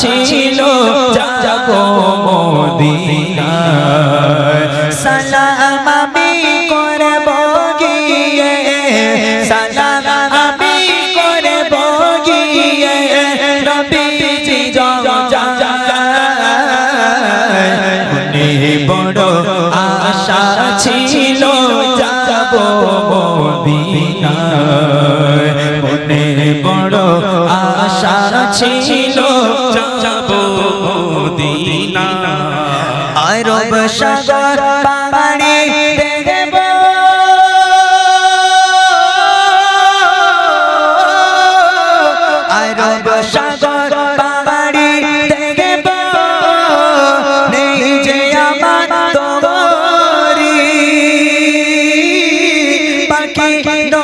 ছিল যাব মদিনায়। সালাম আমি করব গিয়ে, সালাম আমি করব গিয়ে রওজায় মনে বড় আশা ছিল যাব মদিনায়। মনে বড় আশা ছিল aquí, no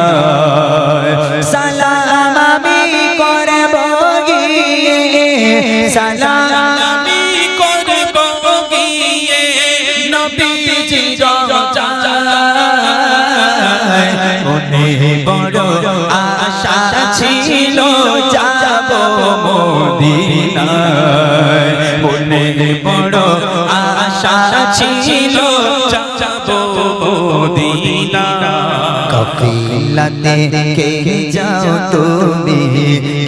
ছিল, যাব মদিনায় কফিলাতে কে যাও তুমি,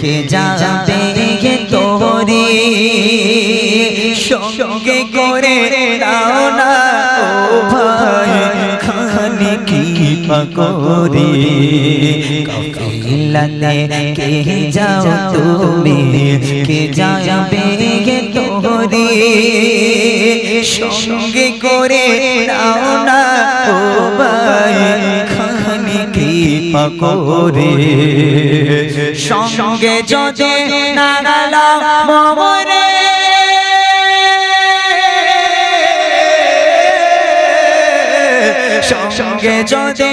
কে যাবে গে তোরে সঙ্গে করে দাও না, ও ভাই, খানি কি পকরে কফিলাতে কে যাও তুমি, কে যাবে গে তোরে সঙ্গে করে নাও না ও ভাই খানি কৃপা করে। সঙ্গে যদি নাগালা মমরে সঙ্গে যদি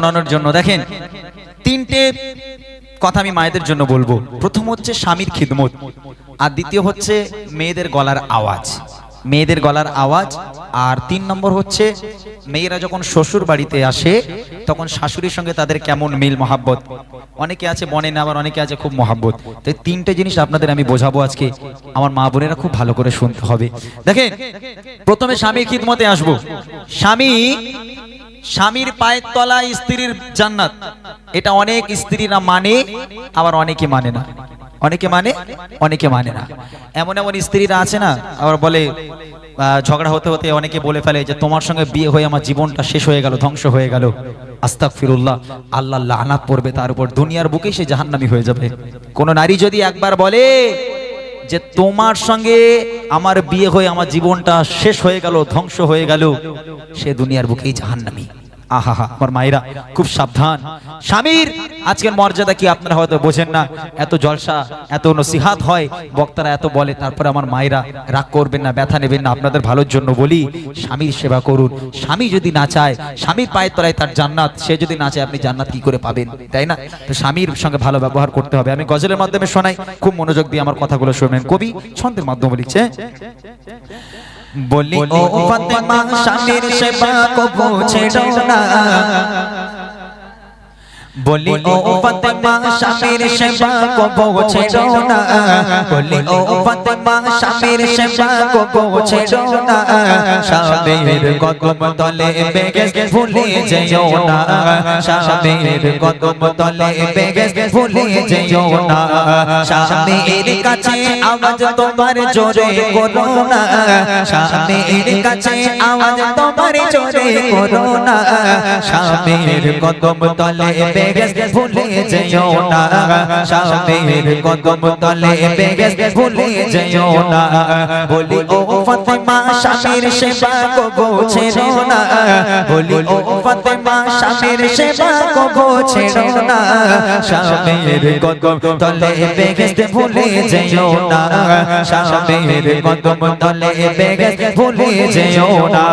শোনানোর জন্য। দেখেন, তিনটে কথা আমি মায়েদের জন্য বলব। প্রথম হচ্ছে স্বামীর খিদমত, আর দ্বিতীয় হচ্ছে মেয়েদের গলার আওয়াজ। মেয়েদের গলার আওয়াজ, আর তিন নম্বর হচ্ছে মেয়েরা যখন শ্বশুর বাড়িতে আসে, তখন শাশুড়ির সঙ্গে তাদের কেমন মিল, মহাব্বত? অনেকে আছে বনে না, আবার অনেকে আছে খুব মহাব্বত। তো তিনটে জিনিস আপনাদের আমি বোঝাবো আজকে। আমার মা বোনেরা খুব ভালো করে শুনতে হবে। দেখেন, প্রথমে স্বামীর খিদমতে আসব। স্বামী স্বামীর পায়ের তলায় স্ত্রীর জান্নাত। এটা অনেক স্ত্রীরা মানে আবার অনেকে মানে না। অনেকে মানে অনেকে মানে না। এমন এমন স্ত্রীরা আছে না, আবার বলে ঝগড়া হতে হতে অনেকে বলে ফেলে যে, তোমার সঙ্গে বিয়ে হয়ে আমার জীবনটা শেষ হয়ে গেল, ধ্বংস হয়ে গেল। আস্তাক ফিরুল্লাহ আল্লাহ লানাত পড়বে তার উপর। দুনিয়ার বুকে সে জাহান্নামি হয়ে যাবে। কোন নারী যদি একবার বলে যে তোমার সঙ্গে আমার বিয়ে হয়ে, আমার জীবনটা শেষ হয়ে গেল, ধ্বংস হয়ে গেল, সে দুনিয়ার বুকেই জাহান্নামী। আহা হা আমার মায়েরা, খুব সাবধান। স্বামীর আজকের মর্যাদা কি আপনারা হয়তো বোঝেন না? এত জলসা, এত নসিহাত হয়, বক্তারা এত বলে আমার মায়েরা রাগ করবেন না নেবেন না, আপনাদের ভালোর জন্য বলি, স্বামীর সেবা করুন। স্বামী যদি না চায়, স্বামীর পায়ের তলায় তার জান্নাত, সে যদি না চায়, আপনি জান্নাত কি করে পাবেন? তাই না? তো স্বামীর সঙ্গে ভালো ব্যবহার করতে হবে। আমি গজলের মাধ্যমে শোনাই, খুব মনোযোগ দিয়ে আমার কথাগুলো শুনবেন কবি ছন্দের মাধ্যমে লিখছে বলি ও ফাতেমা স্বামীর সেবা কবু ছেড়ো না বলি ও ফাতেমা স্বামীর সেবা কবু ছেড়ো না। বলি ও ফাতেমা স্বামীর সেবা কবু ছেড়ো না। স্বামীর কদম তলে বেগে ভুলে যেও না। স্বামীর কদম তলে বেগে ভুলে যেও না। স্বামীর কাছে আওয়াজ তোমার জোরে করো না। স্বামীর কাছে আওয়াজ তোমার জোরে করো না। স্বামীর কদম তলে বেগে ভুলে যেও না। স্বামীর কদম তলে বেগে ভুলে যেও না। বলি ও ফাতেমা স্বামীর সেবা কবো ছেড়ো না। বলি ও ফাতেমা স্বামীর সেবা কবো ছেড়ো না। স্বামীর কদম তলে বেগে ভুলে যেও না। স্বামীর কদম তলে বেগে ভুলে যেও না।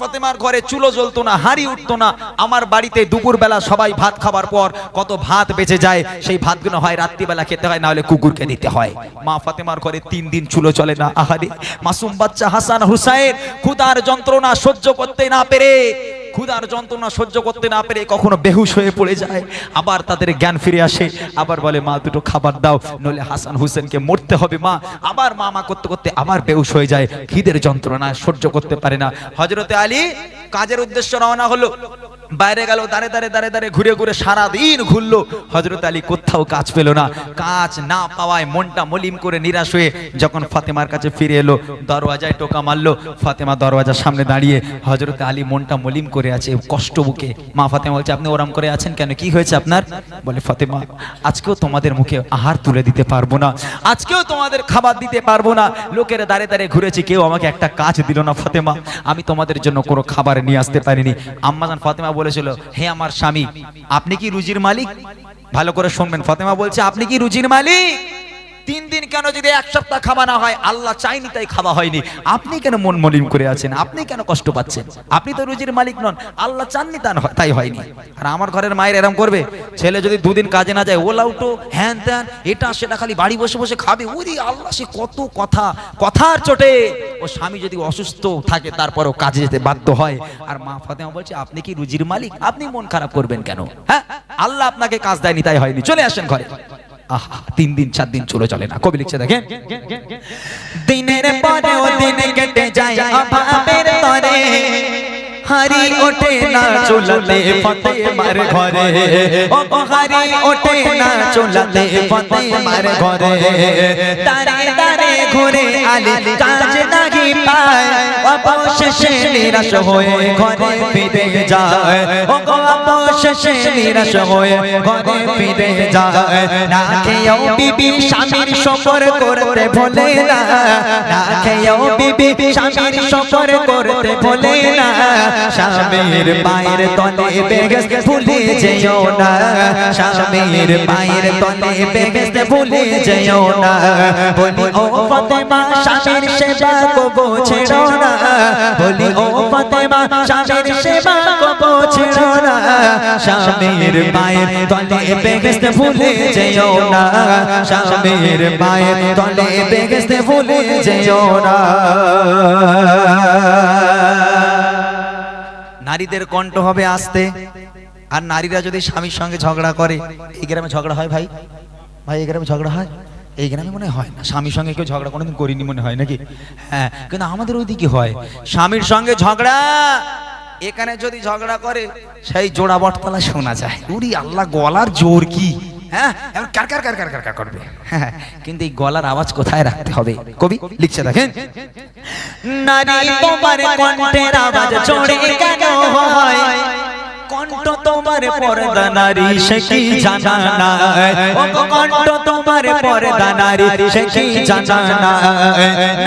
ফাতেমার ঘরে চুলো জ্বলতো না, হাড়ি উঠতো না। আমার বাড়িতে দুপুর বেলা সবাই ভাত খাবার পর কত ভাত বেঁচে যায়, সেই ভাতগুলো হয় রাত্রিবেলা খেতে হয় না হলে কুকুরকে দিতে হয়। মা ফাতেমার ঘরে তিন দিন চুলো চলে না, আহারে। মাসুম বাচ্চা হাসান হুসাইন ক্ষুদার যন্ত্রণা সহ্য করতে না পেরে ক্ষুধার যন্ত্রণা সহ্য করতে না পেরে কখনো বেহুশ হয়ে পড়ে যায়। আবার তাদের জ্ঞান ফিরে আসে। আবার বলে, মা, দুটো খাবার দাও নলে হাসান হুসেনকে মরতে হবে, মা। আবার মা মা করতে করতে আবার বেহুশ হয়ে যায়। খিদের যন্ত্রণা সহ্য করতে পারে না। হজরতে আলী কাজের উদ্দেশ্য রওনা হলো। বাইরে গেল, দাঁড়ে দাঁড়ে দাঁড়ে দাঁড়ে ঘুরে ঘুরে সারা দিন ঘুরলো। হজরত আলী কোথাও কাজ পেল না। কাজ না পাওয়ায় মনটা মলিম করে নিরাশ হয়ে যখন ফাতেমার কাছে ফিরে এলো, দরওয়াজায় টোকা মারলো। ফাতেমা দরওয়াজার সামনে দাঁড়িয়ে হজরত আলী মনটা মলিম করে আছে, কষ্ট বুকে। মা ফাতেমা বলছে, আপনি ওরাম করে আছেন কেন? কি হয়েছে আপনার? বলে, ফাতেমা, আজকেও তোমাদের মুখে আহার তুলে দিতে পারব না। আজকেও তোমাদের খাবার দিতে পারব না। লোকেরা দাঁড়িয়ে দাঁড়িয়ে ঘুরেছি, কেউ আমাকে একটা কাজ দিল না ফাতেমা। আমি তোমাদের জন্য কোনো খাবার নিয়ে আসতে পারিনি। আম্মাজান ফাতেমা বলেছিল, হে আমার স্বামী, আপনি কি রুজির মালিক? ভালো করে শুনবেন। ফতেমা বলছে, আপনি কি রুজির মালিক? তিন দিন কেন যদি এক সপ্তাহ খাওয়া না হয়, আল্লাহ চাইনি তাই খাওয়া হয়নি। আপনি কেন মন মলিম করে আছেন? আপনি কেন কষ্ট পাচ্ছেন? আপনি তো রুজির মালিক নন, আল্লাহ চাননি তাই হয়নি। আর আমার ঘরের মায়ের এরম করবে, ছেলে যদি দুদিন কাজে না যায়, ওলা উঠো, হ্যান ত্যান, এটা সেটা খালি বাড়ি বসে বসে খাবে। ওরে আল্লাহ, সে কত কথা, কথার চোটে। ও স্বামী যদি অসুস্থ থাকে, তারপরও কাজে যেতে বাধ্য হয়। আর মা ফাতেমা বলছে, আপনি কি রুজির মালিক? আপনি মন খারাপ করবেন কেন? হ্যাঁ? আল্লাহ আপনাকে কাজ দেয়নি, তাই হয়নি। চলে আসেন ঘরে। তিন দিন, চার দিন চলে চলে না। কবি লিখছে, দেখেন। দিনের পরেও দিন কেটে যায় অভাবের তরে। হারি ওঠে না চুলাতে ফতে মার ঘরে। ও ও হারি ওঠে না চুলাতে ফতে মার ঘরে। তারে তারে ঘুরে আলি, কাজ নাহি পায়। অবশেষে নিরাশ হয়ে ঘরে ফিরে যায়। ও গো অবশেষে নিরাশ হয়ে ঘরে ফিরে যায়। না খেয়েও বিবি স্বামীর শকর করতে ভোলে না। না খেয়েও বিবি স্বামীর শকর করতে ভোলে না। স্বামীর পায়ের তলে বেগস ভুলে যেও না। স্বামীর পায়ের তলে বেগস ভুলে যেও না। বলি, ও ফাতেমা, স্বামীর সেবা কবো ছেড়ো না। বলি, ও ফাতেমা, স্বামীর সেবা না স্বামীর মায়ের তলে বেগেস্তে ভুলে যেও না। স্বামীর মায়ের তলে বেগেস্তে ভুলে যেও না। নারীদের কণ্ঠ হবে আসতে। আর নারীরা যদি স্বামীর সঙ্গে ঝগড়া করে, এই গ্রামে ঝগড়া হয় ভাই? ভাই, এই গ্রামে ঝগড়া হয়? এই গ্রামে মনে হয় না। স্বামীর সঙ্গে কেউ ঝগড়া কোনোদিন করিনি মনে হয় নাকি? হ্যাঁ কিন্তু আমাদের ওইদিকে হয়। স্বামীর সঙ্গে ঝগড়া এখানে যদি ঝগড়া করে সেই জোড়া বটতলা শোনা যায়। উরি আল্লাহ গলার জোর কি? হ্যাঁ এমন কার কার কার কার কার কার করবে? হ্যাঁ কিন্তু এই গলার আওয়াজ কোথায় রাখতে হবে? কবি লিখছে দেখেন। নারী তোমার কণ্ঠের আওয়াজ জোরে কেন হয়? কণ্ঠ তোমার পর্দা নারী, সে কি জানা না ও কণ্ঠ তোমার পর্দা নারী, সে কি জানা না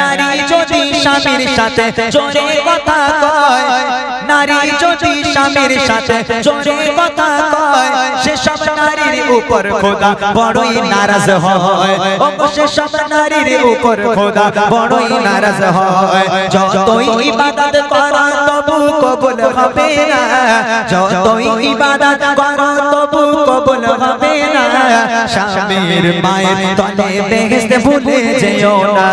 নারী যদি স্বামীর সাথে জোরে কথা কয়, নারী যদি স্বামীর সাথে জোরে কথা কয় সে সব নারীর উপর খোদা বড়ই নারাজ হয়। ও সে সব নারীর উপর খোদা বড়ই নারাজ হয়। যতই ইবাদত করো তবু কবুল হবে না যতই ইবাদত করো স্বামীর মায়ের তলে বেহেশতে ভুলে যেও না।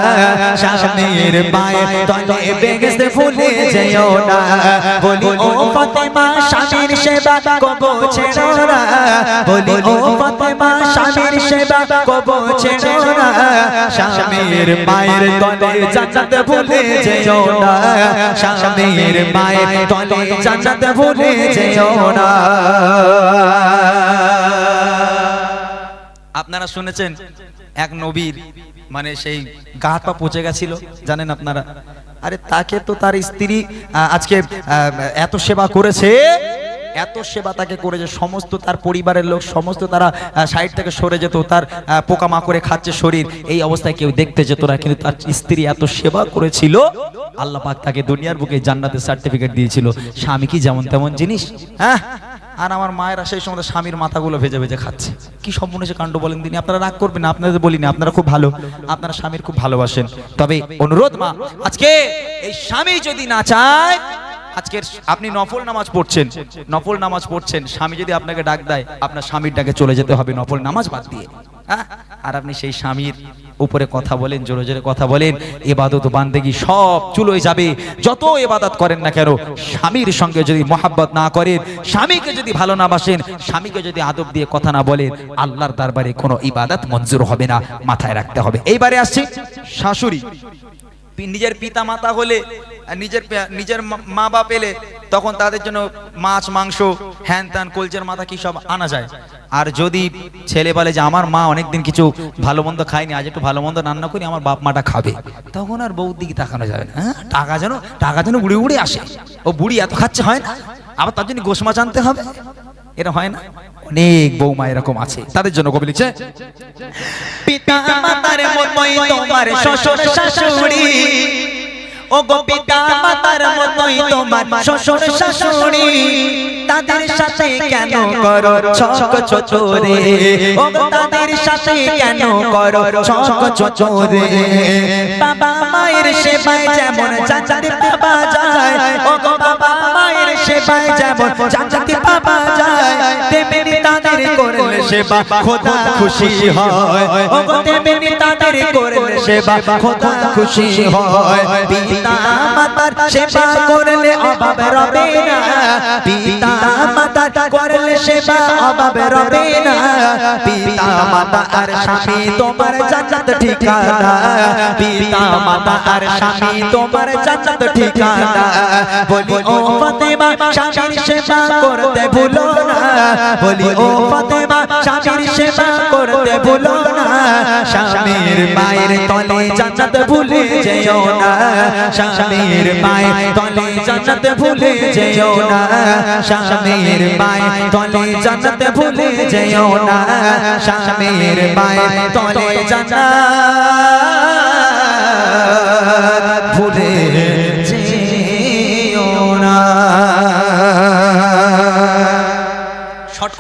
স্বামীর মায়ের তলে বেহেশতে ভুলে যেও না। বলি, ও ফাতেমা, স্বামীর সেবা কবো ছেড়ো না। বলি, ও ফাতেমা, স্বামীর সেবা কবো ছেড়ো না। স্বামীর মায়ের তলে জান্নাত ভুলে যেও না। স্বামীর মায়ের তলে জান্নাত ভুলে যেও না। আপনারা শুনেছেন, এক নবীর মানে সেই গা পা পচে গেছিল, জানেন আপনারা? আরে তাকে তো তার স্ত্রী আজকে এত সেবা করেছে, এত সেবা তাকে করেছে, সমস্ত তার পরিবারের লোক, সমস্ত তারা সাইড থেকে সরে যেত, তার পোকা মাকড়ে খাচ্ছে শরীর, এই অবস্থায় কেউ দেখতে যেত না, কিন্তু তার স্ত্রী এত সেবা করেছিল আল্লাহ পাক তাকে দুনিয়ার বুকে জান্নাতের সার্টিফিকেট দিয়েছিল, স্বামী কি যেমন তেমন জিনিস হ্যাঁ? আর আমার মায়েরা সেই সময় স্বামীর মাথাগুলো ভেজে ভেজে খাচ্ছে। কি সম্পূর্ণ কাণ্ড বলেন তিনি। আপনারা রাগ করবেন না, আপনাদের বলিনি, আপনারা খুব ভালো। আপনারা স্বামীর খুব ভালোবাসেন। তবে অনুরোধ মা, আজকে এই স্বামী যদি না চায় আজকের আপনি নফল নামাজ পড়ছেন। নফল নামাজ পড়ছেন, স্বামী যদি আপনাকে ডাক দেয়, আপনার স্বামীর ডাকে চলে যেতে হবে নফল নামাজ বাদ দিয়ে। হ্যাঁ? আর আপনি সেই স্বামীর উপরে কথা বলেন, জোরে জোরে কথা বলেন। এবাদত বান্দেগি সব চুলোয় যাবে। যত এবাদত করেন না কেন, স্বামীর সঙ্গে যদি মহাব্বত না করেন, স্বামীকে যদি ভালো না বাসেন, স্বামীকে যদি আদব দিয়ে কথা না বলেন, আল্লাহর দরবারে কোনো ইবাদত মঞ্জুর হবে না, মাথায় রাখতে হবে। এইবারে আসছি শাশুড়ি। নিজের পিতা মাতা হলে নিজের নিজের মা- বাপ এলে তখন তাদের জন্য মাছ, মাংস, হ্যান ত্যান কলচের মাথা কি সব আনা যায়। আর যদি ছেলে বলে যে, আমার মা অনেকদিন কিছু ভালো মন্দ খায়নি, আজ একটু ভালো মন্দ রান্না করি, আমার বাপ মাটা খাবে। তখন আর বউর দিকে তাকানো যাবে না। হ্যাঁ টাকা যেন টাকা যেন বুড়ি বুড়ি আসে। ও বুড়ি এত খাচ্ছে হয় না। আবার তার জন্য গোস মাছ আনতে হবে। এটা হয় না। অনেক বৌমা এরকম আছে। তাদের জন্য কবি লিখছে, পিতা ও গো পিতা মাতার মতোই তোমার শ্বশুর শাশুড়ি। তাদের সাথে কেন করো ছক ও তাদের সাথে কেন করো ছক বাবা মায়ের সেবায় যেমন চাচাতে বাবা যায়, ও গো বাবা মায়ের সেবায় যেমন চাচাতে বাবা যায়, তেমনি তাদের করলে সেবা খোদা খুশি হয়। ও গো তাদের করলে সেবা খোদা খুশি হয়। পিতা মাতার সেবা করলে অভাব রবে না। পিতা মাতার করলে সেবা অভাব রবে না। পিতা মাতা আর স্বামী তোমার জান্নাত ঠিকানা। পিতা মাতা আর স্বামী তোমার জান্নাত ঠিকানা। বলি ও ফাতেমা স্বামীর সেবা করতে ভুলো না। বলি ও ফাতেমা স্বামীর সেবা করতে ভুলো না। স্বামীর মায়ের তলে জান্নাত ভুলে যেও না। স্বামীর মায়ের তলে জান্নাত ভুলে যেও না। স্বামীর মায়ের তলে জান্নাত ভুলে যেও না। স্বামীর মায়ের তলে জান্নাত ভুলে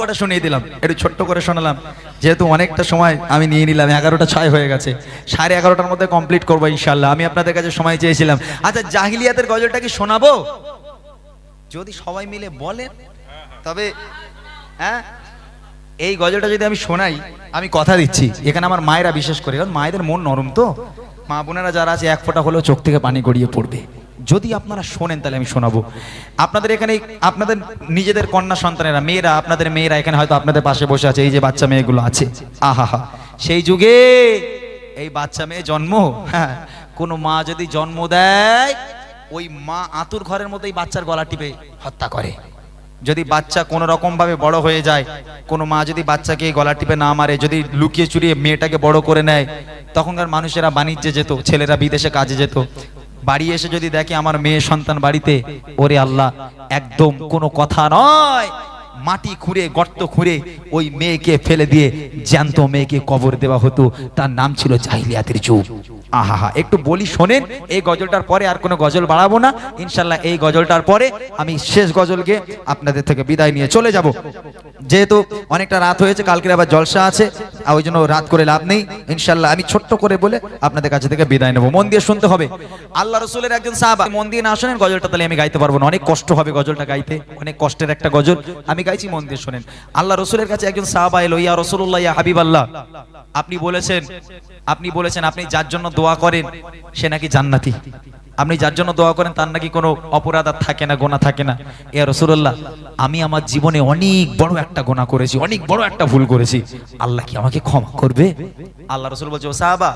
না শুনিয়ে দিলাম। একটু ছোট্ট করে শোনালাম। যেহেতু অনেকটা সময় আমি নিয়ে নিলাম, এগারোটা ছয় হয়ে গেছে। সাড়ে এগারোটার মধ্যে কমপ্লিট করব ইনশাল্লাহ আমি আপনাদের কাছে সময় চেয়েছিলাম। আচ্ছা জাহিলিয়াতের গজলটা কি শোনাবো? যদি সবাই মিলে বলেন, তবে হ্যাঁ? এই গজলটা যদি আমি শোনাই, আমি কথা দিচ্ছি। এখানে আমার মায়েরা বিশেষ করে, কারণ মায়েদের মন নরম তো। মা বোনেরা যারা আছে, এক ফোঁটা হলেও চোখ থেকে পানি গড়িয়ে পড়বে। যদি আপনারা শোনেন, তাহলে আমি শোনাবো। আপনাদের এখানে, আপনাদের নিজেদের কন্যা সন্তানেরা, মেয়েরা, আপনাদের মেয়েরা এখানে হয়তো আপনাদের পাশে বসে আছে, এই যে বাচ্চা মেয়েগুলো আছে। আহা হা সেই যুগে এই বাচ্চা মেয়ে জন্ম হ্যাঁ কোনো মা যদি জন্ম দেয়, ওই মা আতুর ঘরের এই বাচ্চার গলা টিপে হত্যা করে। যদি বাচ্চা কোনো রকম ভাবে বড় হয়ে যায়, কোনো মা যদি বাচ্চাকে গলা টিপে না মারে, যদি লুকিয়ে চুরিয়ে মেয়েটাকে বড় করে নেয়, তখনকার মানুষেরা বাণিজ্যে যেত, ছেলেরা বিদেশে কাজে যেত। বাড়ি এসে যদি দেখে আমার মেয়ে সন্তান বাড়িতে ওরে আল্লাহ একদম কোনো কথা নয়। মাটি খুঁড়ে, গর্ত খুঁড়ে ওই মেয়েকে ফেলে দিয়ে জ্যান্ত মেয়েকে কবর দেওয়া হতো। তার নাম ছিল জাহিলিয়াতের যুগ। আহা হা একটু বলি শোনেন, এই গজলটার পরে আর কোনো গজল বাড়াবো না। ইনশাল্লাহ এই গজলটার পরে আমি শেষ গজলকে আপনাদের থেকে বিদায় নিয়ে চলে যাব। যেহেতু অনেকটা রাত হয়েছে, কালকের আবার জলসা আছে, আর ওই জন্য রাত করে লাভ নেই। ইনশাল্লাহ আমি ছোট্ট করে বলে আপনাদের কাছে থেকে বিদায় নেব। মন দিয়ে শুনতে হবে। আল্লাহ রসুলের একজন সাহাবা, মন দিয়ে না শোনেন গজলটা তাহলে আমি গাইতে পারব না। অনেক কষ্ট হবে গজলটা গাইতে। অনেক কষ্টের একটা গজল। আমি গাইছি মন দিয়ে শোনেন। আল্লাহ রসুলের কাছে একজন সাহাবা এলো, ইয়া রসুল্লাহ ইয়া হাবিব আল্লাহ আপনি বলেছেন আপনি বলেছেন, আপনি যার জন্য দোয়া করেন, সে নাকি জান্নাতি। আপনি যার জন্য দোয়া করেন, তার নাকি কোনো অপরাধ আর থাকে না, গোনা থাকে না। এ রসুল্লাহ আমি আমার জীবনে অনেক বড় একটা গোনা করেছি, অনেক বড় একটা ভুল করেছি। আল্লাহ কি আমাকে ক্ষমা করবে? আল্লাহ রসুল বলছে, ও সাহাবা,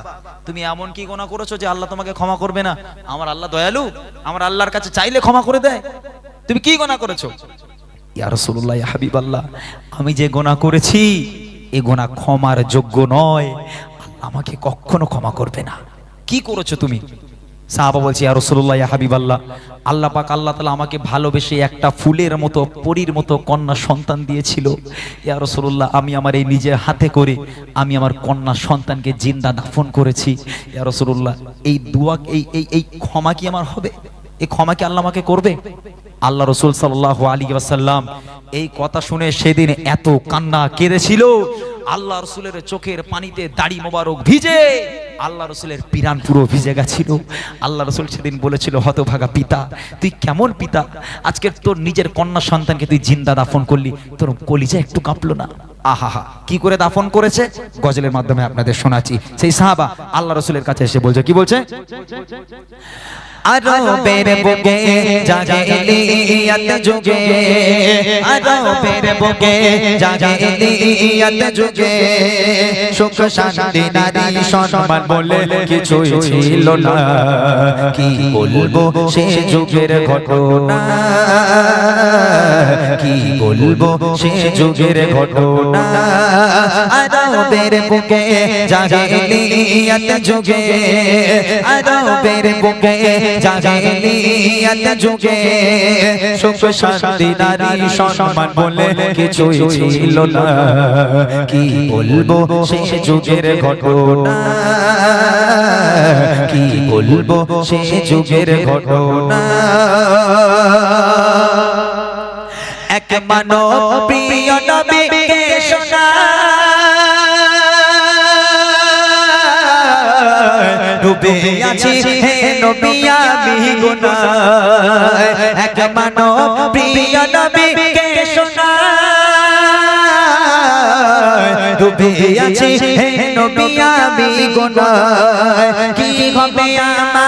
তুমি এমন কি গোনা করেছ যে আল্লাহ তোমাকে ক্ষমা করবে না? আমার আল্লাহ দয়ালু, আমার আল্লাহর কাছে চাইলে ক্ষমা করে দেয়। তুমি কি গোনা করেছ? ইয়া ইয়া হাবিবাল্লাহ, আমি যে গোনা করেছি, এ গোনা ক্ষমার যোগ্য নয়। আমাকে কখনো ক্ষমা করবে না। কি করেছ তুমি? সাহাবা বলছি, ইয়া রাসূলুল্লাহ, ইয়া হাবিবাল্লাহ, আল্লাহ পাক আল্লাহ তালা আমাকে ভালোবেসে একটা ফুলের মতো, পরীর মতো কন্যা সন্তান দিয়েছিল। ইয়া রাসূলুল্লাহ, আমি আমার এই নিজের হাতে করে, আমি আমার কন্যা সন্তানকে জিন্দা দাফন করেছি। ইয়া রাসূলুল্লাহ, এই দোয়া এই এই ক্ষমা কি আমার হবে? এই ক্ষমা কি আল্লাহ আমাকে করবে? আল্লাহ রসুল সাল্লাহ আলী ওয়াসাল্লাম এই কথা শুনে সেদিন এত কান্না কেঁদেছিল। আল্লাহ রসুলের চোখের পানিতে দাড়ি মোবারক ভিজে আল্লাহ রসুলের পিরান পুরো ভিজে গেছিল। আল্লাহ রসুল সেদিন বলেছিল, হতভাগা পিতা, তুই কেমন পিতা? আজকে তোর নিজের কন্যা সন্তানকে তুই জিন্দা দাফন করলি, তোর কলিজা একটু কাঁপলো না। আহা কি করে দাফন করেছে? গজলের মাধ্যমে আপনাদের শোনাচ্ছি। সেই সাহাবা আল্লাহ রসুলের কাছে এসে বলছে, কি বলছে? আরবের বুকে জাগেলিয়াত যুগে। আরবের বুকে জাগেলিয়াত যুগে। সুখ শান্তি নারী সম্মান বলে কিছুই ছিল না। কি বলব সে যুগের ঘটনা? কি বলব সে যুগের ঘটনা? আরবের বুকে জাগেলিয়াত যুগে। আরবের বুকে জাগেলিয়াত যুগে সুখ শান্তি, নারী সম্মান বলে কিছুই ছিল না। কি বলব সে যুগের ঘটনা? কি বলব সে যুগের ঘটনা? এক মানব নবীকে শোনা। ডুবে আছি হে নবী আমি গুনাহ। এক মানব প্রিয় নবীকে শোনা ডুবে আছি হে নবী আমি গুনাহ। কি হবে আমার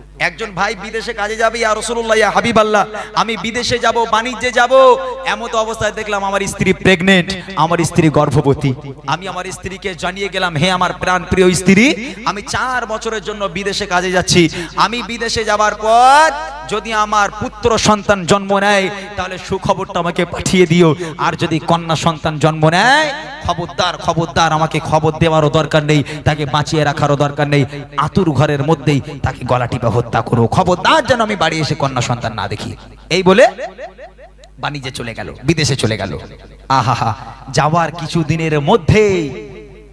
একজন ভাই বিদেশে কাজে যাবে, ইয়া রসুল্লাহ হাবিব আল্লাহ আমি বিদেশে যাব, বাণিজ্যে যাব। এমত অবস্থায় দেখলাম আমার স্ত্রী প্রেগনেন্ট আমার স্ত্রী গর্ভবতী। আমি আমার স্ত্রীকে জানিয়ে গেলাম, হে আমার প্রাণ প্রিয় স্ত্রী, আমি চার বছরের জন্য বিদেশে কাজে যাচ্ছি। আমি বিদেশে যাবার পর যদি আমার পুত্র সন্তান জন্ম নেয়, তাহলে সুখবরটা আমাকে পাঠিয়ে দিও। আর যদি কন্যা সন্তান জন্ম নেয়, খবরদার খবরদার, আমাকে খবর দেওয়ারও দরকার নেই, তাকে বাঁচিয়ে রাখারও দরকার নেই। আতুর ঘরের মধ্যেই তাকে গলা টিপে হত্যা করো খবরদার যেন আমি বাড়ি এসে কন্যা সন্তান না দেখি। এই বলে বাণিজ্যে চলে গেল, বিদেশে চলে গেল। আহা যাওয়ার কিছু দিনের মধ্যেই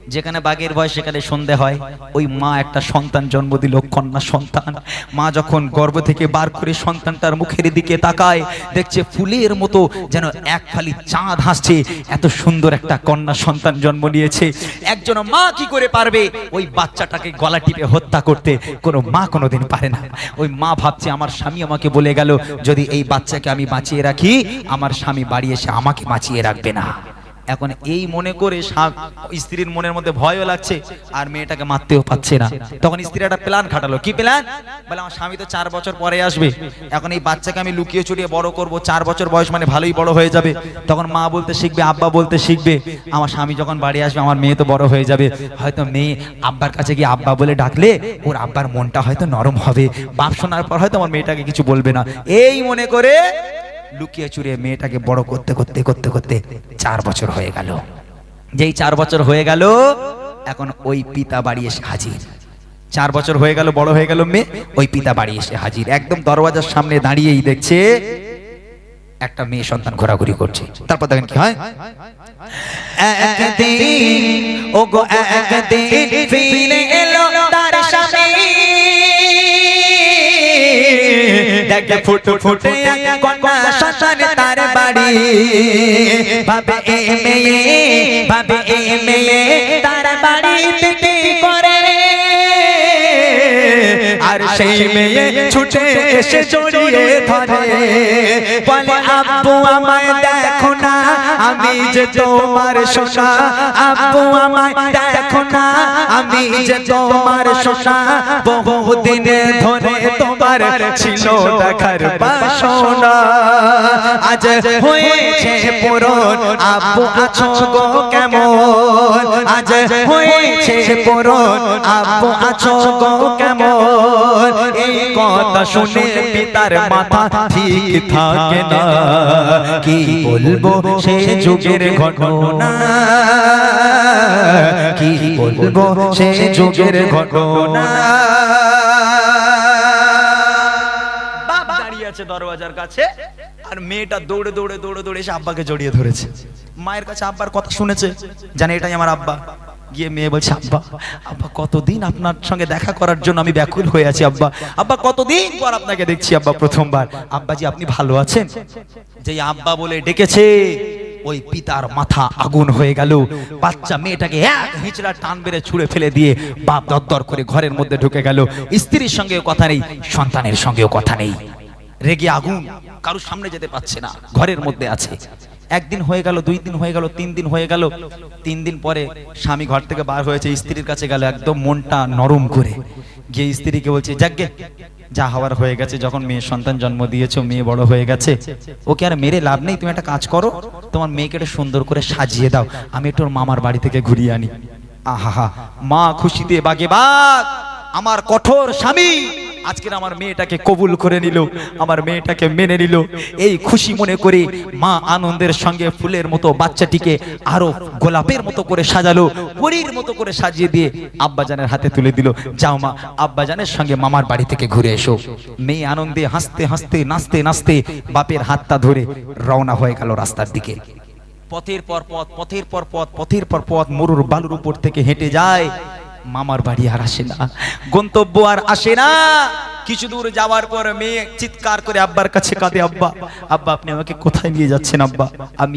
যেখানে বাঘের ভয়, সেখানে সন্ধে হয়। ওই মা একটা সন্তান জন্ম দিল, কন্যা সন্তান। মা যখন গর্ভ থেকে বার করে সন্তানটার মুখের দিকে তাকায়, দেখছে ফুলের মতো যেন এক খালি চাঁদ হাসছে। এত সুন্দর একটা কন্যা সন্তান জন্ম নিয়েছে। একজন মা কি করে পারবে? ওই বাচ্চাটাকে গলা টিপে হত্যা করতে। কোনো মা কোনোদিন পারে না। ওই মা ভাবছে, আমার স্বামী আমাকে বলে গেল, যদি এই বাচ্চাকে আমি বাঁচিয়ে রাখি, আমার স্বামী বাড়ি এসে আমাকে বাঁচিয়ে রাখবে না। এখন এই মনে করে স্ত্রীর মনের মধ্যে ভয়ও লাগছে, আর মেয়েটাকে মারতেও পাচ্ছে না। তখন স্ত্রী একটা প্ল্যান খাটালো। কি প্ল্যান বলে, আমার স্বামী তো চার বছর পরে আসবে। এখন এই বাচ্চাকে আমি লুকিয়ে চুরিয়ে বড় করব, চার বছর বয়স মানে ভালোই বড় হয়ে যাবে। তখন মা বলতে শিখবে, আব্বা বলতে শিখবে, আমার স্বামী যখন বাড়ি আসবে, আমার মেয়ে তো বড় হয়ে যাবে। হয়তো মেয়ে আব্বার কাছে গিয়ে আব্বা বলে ডাকলে, ওর আব্বার মনটা হয়তো নরম হবে। বাপ শোনার পর হয়তো আমার মেয়েটাকে কিছু বলবে না। এই মনে করে লুকিয়ে চুরিয়ে মেয়েটাকে বড় করতে করতে করতে করতে চার বছর হয়ে গেল। যেই চার বছর হয়ে গেল, এখন ওই পিতা বাড়ি এসে হাজির। চার বছর হয়ে গেল, বড় হয়ে গেল মেয়ে, ওই পিতা বাড়ি এসে হাজির। একদম দরওয়াজার সামনে দাঁড়িয়েই দেখছে, একটা মেয়ে সন্তান ঘোরাঘুরি করছে। তারপর দেখেন কি হয়? ও গো একদিন ফিরে এলো তার দেখে ফুট ফুটে সন্তান তার বাড়ি। ভাবে এ মেয়ে ভাবে এ মেয়ে তার বাড়ি করে। আর সেই মেয়ে ছুটে এসে জড়িয়ে ধরে। বলে, আব্বু, আমায় দেখো না, আমি যে তোমার সোনা আব্বু, আমায় দেখো না, আমি যে তোমার সোনা বহুদিন ধরে তোমার ছিল দেখার বাসনা। আজ হয়েছে পুরন আব্বু, আছো গো কেমন? আজ হয়েছে পুরন আব্বু, আছো গো কেমন? এই কথা শুনে পিতার মাথা ঠিক থাকে না। কি বলব সে যুগের ঘটনা? কি বলব সে যুগের ঘটনা? আছে দরওয়াজার কাছে, আর মেয়েটা দৌড়ে দৌড়ে দৌড়ে দৌড়ে এসে আব্বাকে জড়িয়ে ধরেছে। মায়ের কাছে আব্বার কথা শুনেছে, জানে এটাই আমার আব্বা। গিয়ে মেয়ে বলছে, আব্বা আব্বা, কতদিন আপনার সঙ্গে দেখা করার জন্য আমি ব্যাকুল হয়ে আছি, আব্বা। আব্বা, কতদিন পর আপনাকে দেখছি, আব্বা, প্রথমবার। আব্বাজি আপনি ভালো আছেন? যেই আব্বা বলে, ডেকেছে। ওই পিতার মাথা আগুন হয়ে গেল। বাচ্চা মেয়েটাকে এক হিচড়া টান বেড়ে ছুঁড়ে ফেলে দিয়ে বাপ দরদর করে ঘরের মধ্যে ঢুকে গেল। স্ত্রীর সঙ্গেও কথা নেই, সন্তানের সঙ্গেও কথা নেই। রেগে আগুন কারোর সামনে যেতে পারছে না, ঘরের মধ্যে আছে। একদিন হয়ে গেল, দুই দিন হয়ে গেল, তিন দিন হয়ে গেল। তিন দিন পরে স্বামী ঘর থেকে বার হয়েছে, স্ত্রীর কাছে গেল, একদম মনটা নরম করে। গিয়ে স্ত্রীকে বলছে যাকে যা হওয়ার হয়ে গেছে, যখন মেয়ে সন্তান জন্ম দিয়েছ, মেয়ে বড় হয়ে গেছে, ওকে আর মেরে লাভ নেই, তুমি একটা কাজ করো, তোমার মেয়েকে একটু সুন্দর করে সাজিয়ে দাও, আমি একটু মামার বাড়ি থেকে ঘুরিয়ে আনি। আহা মা খুশিতে বাগে বাগ, আমার কঠোর স্বামী আজকের আমার মেয়েটাকে কবুল করে নিল, আমার মেয়েটাকে মেনে নিল। এই খুশি মনে করে মা আনন্দের সঙ্গে ফুলের মতো বাচ্চাটিকে আরও গোলাপের মতো করে সাজালো পরীর মতো করে সাজিয়ে দিয়ে আব্বাজানের হাতে তুলে দিল। যাও মা, আব্বাজানের সঙ্গে মামার বাড়ি থেকে ঘুরে এসো। মেয়ে আনন্দে হাসতে হাসতে, নাচতে নাচতে বাপের হাতটা ধরে রওনা হয়ে গেল রাস্তার দিকে। পথের পর পথ, পথের পর পথ, পথের পর পথ, মরুর বালুর উপর থেকে হেঁটে যায় মামার বাড়ি আর আসে না, গন্তব্য আর আসে না। কিছু দূর যাওয়ার পর মেয়ে চিৎকার করে আব্বার কাছে কাঁদে, আব্বা আব্বা, আপনি আমাকে কোথায় নিয়ে যাচ্ছেন, আব্বা? আমি